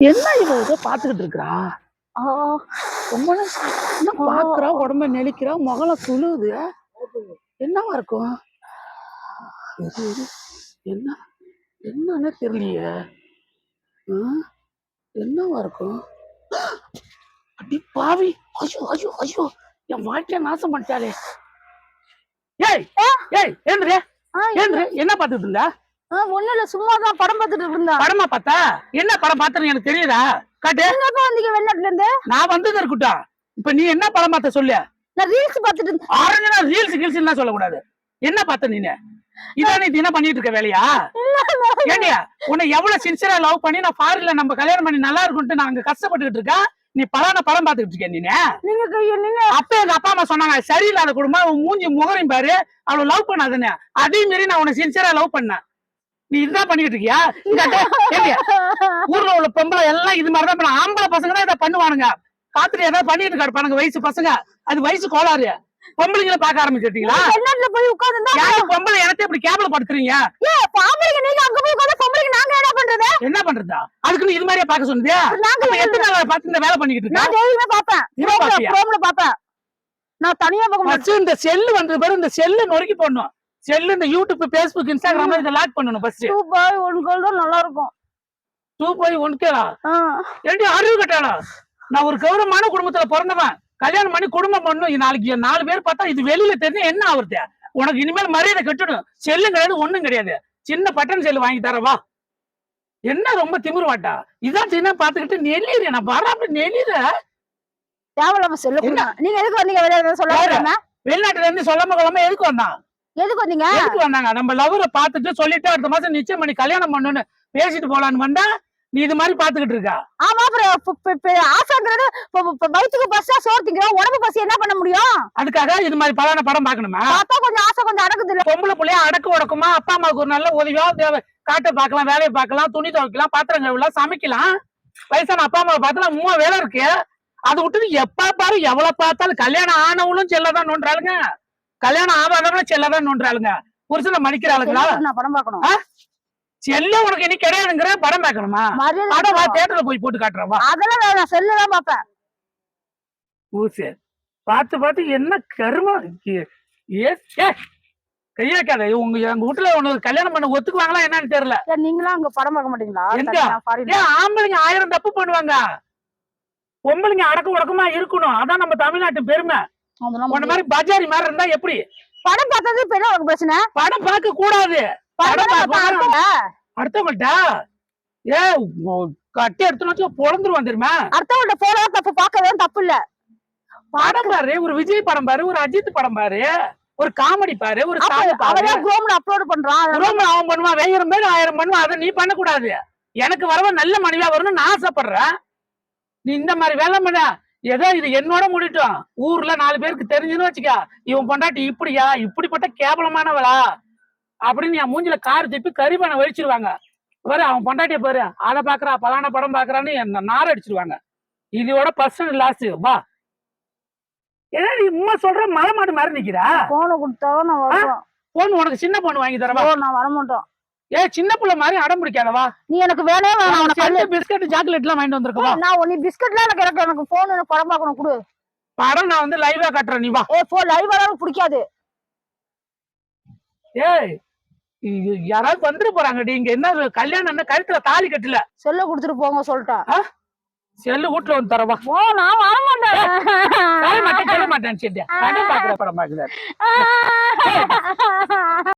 என்ன இவ ஏதோ பாத்துக்கிட்டு இருக்கா ஆ, ரொம்ப என்ன பாக்குறா உடம்ப நெளிக்கிறா முகலம் சுழுவுது என்னவா இருக்கும்? இரு, இரு. என்ன? என்னன்னு தெரியலையே? என்னவா இருக்கும்? அடி பாவி. ஐயோ ஐயோ ஐயோ. என் வாழ்க்கைய நாசம் பண்ணிட்டாளே. ஏய் ஏய் ஏந்திரே ஏந்திரு என்ன பாத்துட்டு இருந்தா? ஆ, ஒண்ணும் இல்ல சும்மா தான் படம் பார்த்துட்டு இருந்தேன் படமா பார்த்தா? என்ன படம் பார்த்தேன்னு எனக்கு தெரியுதா? காட்டு. எப்ப வந்தீங்க வெளிநாட்டுல இருந்து? நான் வந்தது இருக்கட்டும். இப்ப நீ என்ன படம் பார்த்த சொல்லு. நான் ரீல்ஸ் பார்த்துட்டு இருந்தேன். ஆரஞ்சனா ரீல்ஸ் கீல்ஸ் எல்லாம் சொல்லக்கூடாது. என்ன பார்த்த நீ இதான் நீ தினம் பண்ணிட்டு இருக்க வேலையா? ஏண்டியா உன்னை எவ்வளவு சின்சியரா லவ் பண்ணி நான் ஃபாரின்ல நம்ம கல்யாணம் பண்ணி நல்லா இருக்கும்ட்டு நான் அங்க கஷ்டப்பட்டுக்கிட்டு இருக்கேன் நீ பலான படம் பார்த்துக்கிட்டு இருக்க நீ நீங்க கைய- நீங்க அப்ப எங்க அப்பா அம்மா சொன்னாங்க சரியில்லாத குடும்பம் அவன் மூஞ்சி முகரையும் பாரு. அவளை லவ் பண்ணாதுன்னு. அதே மாரி நான் உன்னை சின்சியரா லவ் பண்ணேன். நீ இதுதான் பண்ணிட்டு இருக்கியா? ஊர்ல உள்ள பொம்பளை எல்லாம் இது மாதிரிதான் ஆம்பளை பசங்க தான் இதை பண்ணுவானுங்க. பாத்துட்டு ஏதாவது பண்ணிட்டு கிடப்பானுங்க வயசு பசங்க. அது வயசு கோளாறு. பொம்பளைங்களை பார்க்க ஆரம்பிச்சிட்டீங்களா வெளிநாட்டுல போய் உட்கார்ந்து யாரு பொம்பளை இடத்த இப்படி கேவல படுத்துறீங்க? பாம்பளைங்க நீங்க அங்க போய் உட்கார்ந்து பொம்பளைங்க நாங்க என்ன பண்றது? என்ன பண்றதா? அதுக்கு இது மாதிரியே பார்க்க சொன்னதே? நாங்க எத்தனை நாள் பார்த்து இந்த வேலை பண்ணிக்கிட்டு நான் இருக்க டெய்லியுமே பாப்பேன்? ப்ரோம்ல பாப்பேன் நான் தனியா பார்க்க மாட்டேன் இந்த செல்லு வந்தது பிறகு இந்த செல்லு நொறுக்கி போடணும். செல்லு இந்த யூடியூப் பேஸ்புக் இன்ஸ்டாகிராம் இதை லாக் பண்ணணும் first two boy one girl தான் நல்லா இருக்கும் டூ போய் ஒன் ஆ. ஏண்டி அறிவு கட்டாளா நான் ஒரு கௌரவமான குடும்பத்துல பிறந்தவன். கல்யாணம் பண்ணி குடும்பம் பண்ணும். நாளைக்கு நாலு பேர் பார்த்தா இது வெளியில தெரிஞ்சா என்ன ஆகுறது உனக்கு இனிமேல் மரியாதை கட்டணும். செல்லும் கிடையாது ஒண்ணும் கிடையாது. சின்ன பட்டன் செல்லு வாங்கி தரவா என்ன ரொம்ப திமிரு வாட்டா இதான் சின்ன பாத்துக்கிட்டு நெல்லிடு நான் வர அப்படி நெல்லிடு தேவையில்லாம செல்ல நீங்க எதுக்கு வந்தீங்க? வெளியே சொல்ல யாரு? முடியாம வெளிநாட்டுல இருந்து சொல்லாம கொள்ளாம எதுக்கு வந்தான்? எதுக்கு வந்தீங்க? எதுக்கு வந்தாங்க? நம்ம லவரை பார்த்துட்டு சொல்லிட்டு அடுத்த மாசம் நிச்சயம் பண்ணி கல்யாணம் பண்ணணும்னு பேசிட்டு போலான்னு வந்தா நீ இது மாதிரி பாத்துக்கிட்டு இருக்கா? ஆமா அப்புறம் ஆசைங்கிறது வயிற்றுக்கு பஸ்ஸா சோறு திங்கிறோம் உடம்பு பசி என்ன பண்ண முடியும்? அதுக்காக இது மாதிரி பலான படம் பார்க்கணுமா? பார்த்தா கொஞ்சம் ஆசை கொஞ்சம் அடக்குது இல்ல? பொம்பளை பிள்ளைய அடக்கு உடக்குமா? அப்பா அம்மாவுக்கு ஒரு நல்ல உதவியா தேவை காட்டை பார்க்கலாம் வேலையை பார்க்கலாம் துணி துவைக்கலாம் பாத்திரம் கழுவலாம் சமைக்கலாம். வயசான அப்பா அம்மாவை பார்த்தலாம் மூணு வேலை இருக்கு. அதை விட்டுட்டு எப்ப பாரு எவ்வளவு பார்த்தாலும் கல்யாணம் ஆனவங்களும் செல்லதான் நோன்றாளுங்க. கல்யாணம் ஆகாதவங்களும் செல்லதான் நோன்றாளுங்க புருஷனை மடிக்கிறாளுங்களா நான் படம் பார்க்கணும். செல்ல உனக்கு இனி கிடையாதுங்கிற படம் பார்க்கணுமா? மரியாதை படம் வா. தேட்டர்ல போய் போட்டு காட்டுறவா அதெல்லாம் வேணாம் செல்லு தான் பார்ப்பேன். ஊசு. பார்த்து பார்த்து என்ன கருமம் ஏ- ஏ ஏ, கையை வைக்காத. உங்க எங்க வீட்டுல உனக்கு கல்யாணம் பண்ண ஒத்துக்குவாங்களா என்னன்னு தெரியல. சரி, நீங்களும் அங்க படம் பார்க்க மாட்டீங்களா. ஏன் ஆம்பளைங்க ஆயிரம் தப்பு பண்ணுவாங்க. பொம்பளைங்க அடக்க உடக்கமா இருக்கணும். அதான் நம்ம தமிழ்நாட்டு பெருமை. உன்ன மாதிரி பஜாரி மாதிரி இருந்தா எப்படி? படம் பார்த்தது என்ன உனக்கு பிரச்சனை? படம் பார்க்க கூடாது. படம் அடுத்தவங்கள்ட்ட ஏ கட்டி எடுத்துன்னு வச்சு பொழந்துருவான் தெரியுமா? அடுத்தவங்கள்ட்ட போனா தப்பு பார்க்கறதும் தப்பு இல்ல. படம் பாரு ஒரு விஜய் படம் பாரு ஒரு அஜித் படம் பாரு ஒரு காமெடி பாரு ஒரு அவதான் குரோம்ல அப்லோட் பண்றான். குரோம்ல அவன் பண்ணுவான் வேகிற பேர் ஆயிரம் பண்ணுவான் அதை நீ பண்ணக்கூடாது. எனக்கு வரவ நல்ல மனைவியா வரணும்னு நான் ஆசைப்படுறேன். நீ இந்த மாதிரி வேலை பண்ண ஏதோ இது என்னோட முடிட்டும். ஊர்ல நாலு பேருக்கு தெரிஞ்சுன்னு வச்சுக்க இவன் பொண்டாட்டி இப்படியா? இப்படிப்பட்ட கேவலமானவளா? அப்படின்னு என் மூஞ்சில கார் திருப்பி கரிபானை வழிச்சிருவாங்க. பாரு அவன் பொண்டாட்டிய பாரு அதை பாக்குறா பலான படம் பாக்குறான்னு என்ன நார அடிச்சிருவாங்க. இதோட பர்சனல் லாஸ் வா. ஏன்னா நீ சொல்ற மலை மாடு மாதிரி நிக்கிறா. போனை கொடுத்தா நான் வருவேன். போன் உனக்கு சின்ன பொண்ணு வாங்கி தரவா? நான் வர மாட்டோம் ஏ சின்ன புள்ள மாதிரி அடம் பிடிக்காதவா நீ எனக்கு வேணே வேணாம் உனக்கு கல்லு பிஸ்கட் சாக்லேட் எல்லாம் வாங்கிட்டு வந்திருக்கவா நான் நீ பிஸ்கட்லாம் எனக்கு எனக்கு எனக்கு போன் எனக்கு படம் பார்க்கணும் கொடு. படம் நான் வந்து லைவா காட்டுறேன் நீ வா. ஏ போ லைவ் எனக்கு பிடிக்காது. ஏய் யாராவது வந்துட்டு போறாங்கடி இங்க என்ன கல்யாணம் என்ன கழுத்துல தாலி கட்டல. செல்ல கொடுத்துட்டு போங்க சொல்லிட்டேன் செல்லு வீட்டுல வந்து தரவா. ஓ நான் வர தர மாட்டேன் சொல்ல மாட்டேன் சரி படம் பாக்குற படம் பாக்குற மாட்டேன்